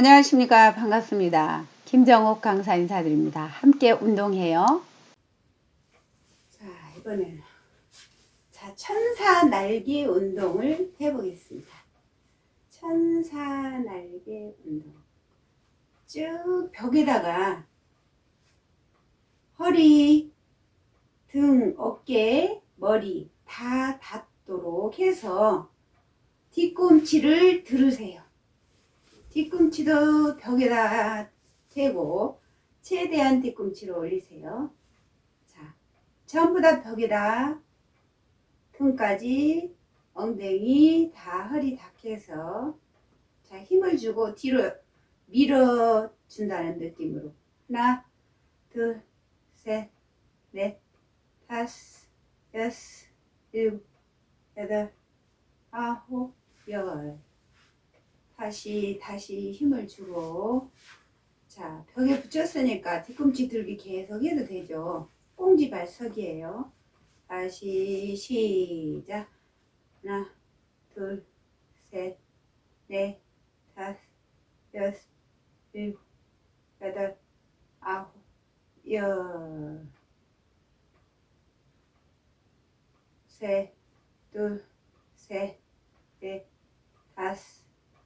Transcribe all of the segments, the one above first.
안녕하십니까. 반갑습니다. 김정옥 강사 인사드립니다. 함께 운동해요. 자, 이번에는 자, 천사 날개 운동을 해보겠습니다. 천사 날개 운동. 쭉 벽에다가 허리, 등, 어깨, 머리 다 닿도록 해서 뒤꿈치를 들으세요. 뒤꿈치도 벽에다 대고 최대한 뒤꿈치를 올리세요. 자, 전부 다 벽에다 등까지 엉덩이 다 허리 닿게 자 힘을 주고 뒤로 밀어 준다는 느낌으로 하나 둘셋넷 다섯 여섯 일곱 여덟 아홉 열 다시 다시 힘을 주고. 자 벽에 붙였으니까 뒤꿈치 들기 계속 해도 되죠. 꽁지 발석이에요. 다시 시작. 하나 둘셋넷 다섯 여섯 일곱 여덟 아홉 열. 셋, 둘, 셋, 넷, 다섯,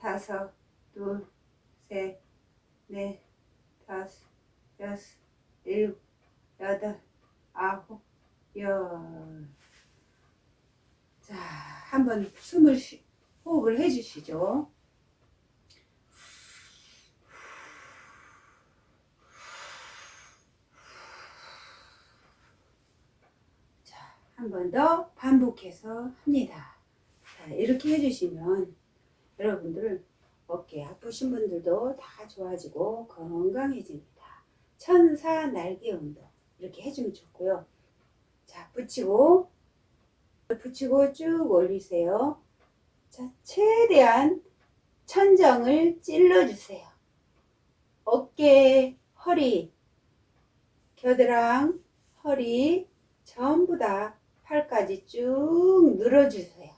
다섯, 둘, 셋, 넷, 다섯, 여섯, 일곱, 여덟, 아홉, 열. 자, 한번 숨을 쉬, 호흡을 해주시죠. 자, 한 번 더 반복해서 합니다. 자, 이렇게 해주시면 여러분들 어깨 아프신 분들도 다 좋아지고 건강해집니다. 천사 날개 운동 이렇게 해주면 좋고요. 자, 붙이고 붙이고 쭉 올리세요. 자, 최대한 천정을 찔러주세요. 어깨, 허리, 겨드랑, 허리 전부 다 팔까지 쭉 늘어주세요.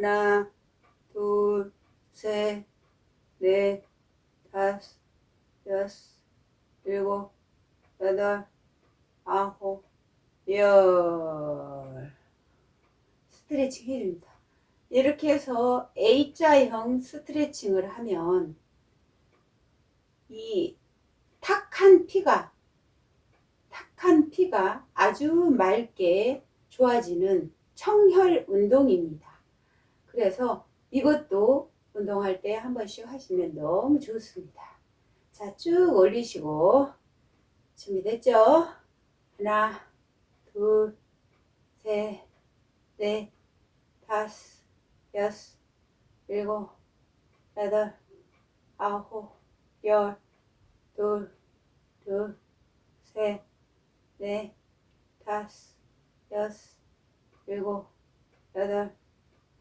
하나, 둘, 셋, 넷, 다섯, 여섯, 일곱, 여덟, 아홉, 열. 스트레칭 해줍니다. 이렇게 해서 A자형 스트레칭을 하면 이 탁한 피가 탁한 피가 아주 맑게 좋아지는 청혈 운동입니다. 그래서 이것도 운동할 때 한 번씩 하시면 너무 좋습니다. 자, 쭉 올리시고 준비됐죠? 하나, 둘, 셋, 넷, 다섯, 여섯, 일곱, 여덟, 아홉, 열, 둘, 둘, 셋, 넷, 다섯, 여섯, 일곱, 여덟,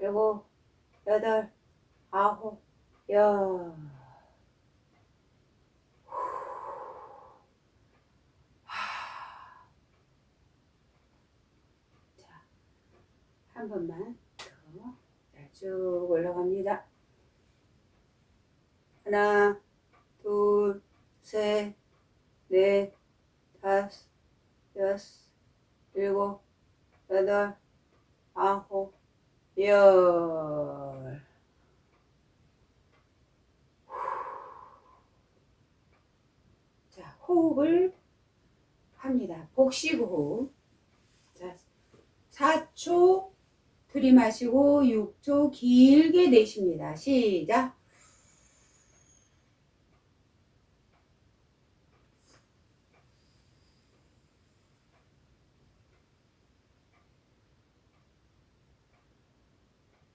일곱, 여덟, 아홉, 열. 자, 한 번만 더. 자, 쭉 올라갑니다. 하나, 둘, 셋, 넷, 다섯, 여섯, 일곱, 여덟, 아홉, 열. 자, 호흡을 합니다. 복식 호흡. 자, 4초 들이마시고 6초 길게 내쉽니다. 시작.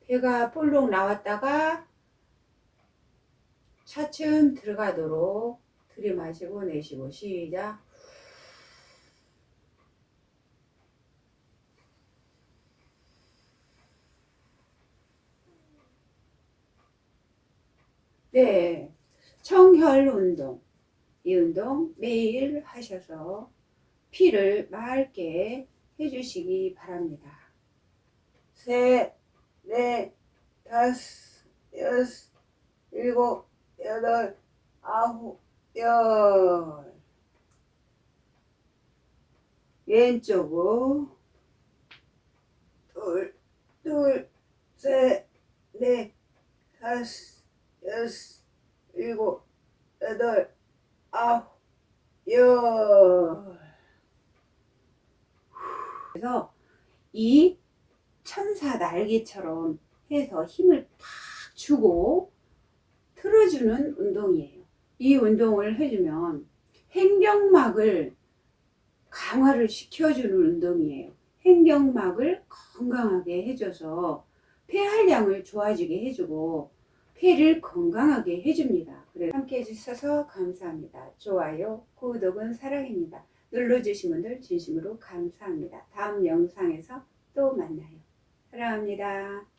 배가 볼록 나왔다가 차츰 들어가도록 들이마시고 내쉬고 시작. 네, 청혈 운동. 이 운동 매일 하셔서 피를 맑게 해주시기 바랍니다. 셋, 넷, 다섯, 여섯, 일곱, 여덟, 아홉, 열. 왼쪽으로 둘, 둘, 셋, 넷, 다섯, 여섯, 일곱, 여덟, 아홉, 열. 그래서 이 천사 날개처럼 해서 힘을 팍 주고 틀어주는 운동이에요. 이 운동을 해주면 행경막을 강화를 시켜주는 운동이에요. 행경막을 건강하게 해줘서 폐활량을 좋아지게 해주고 폐를 건강하게 해줍니다. 그래서 함께 해주셔서 감사합니다. 좋아요, 구독은 사랑입니다. 눌러주신 분들 진심으로 감사합니다. 다음 영상에서 또 만나요. 사랑합니다.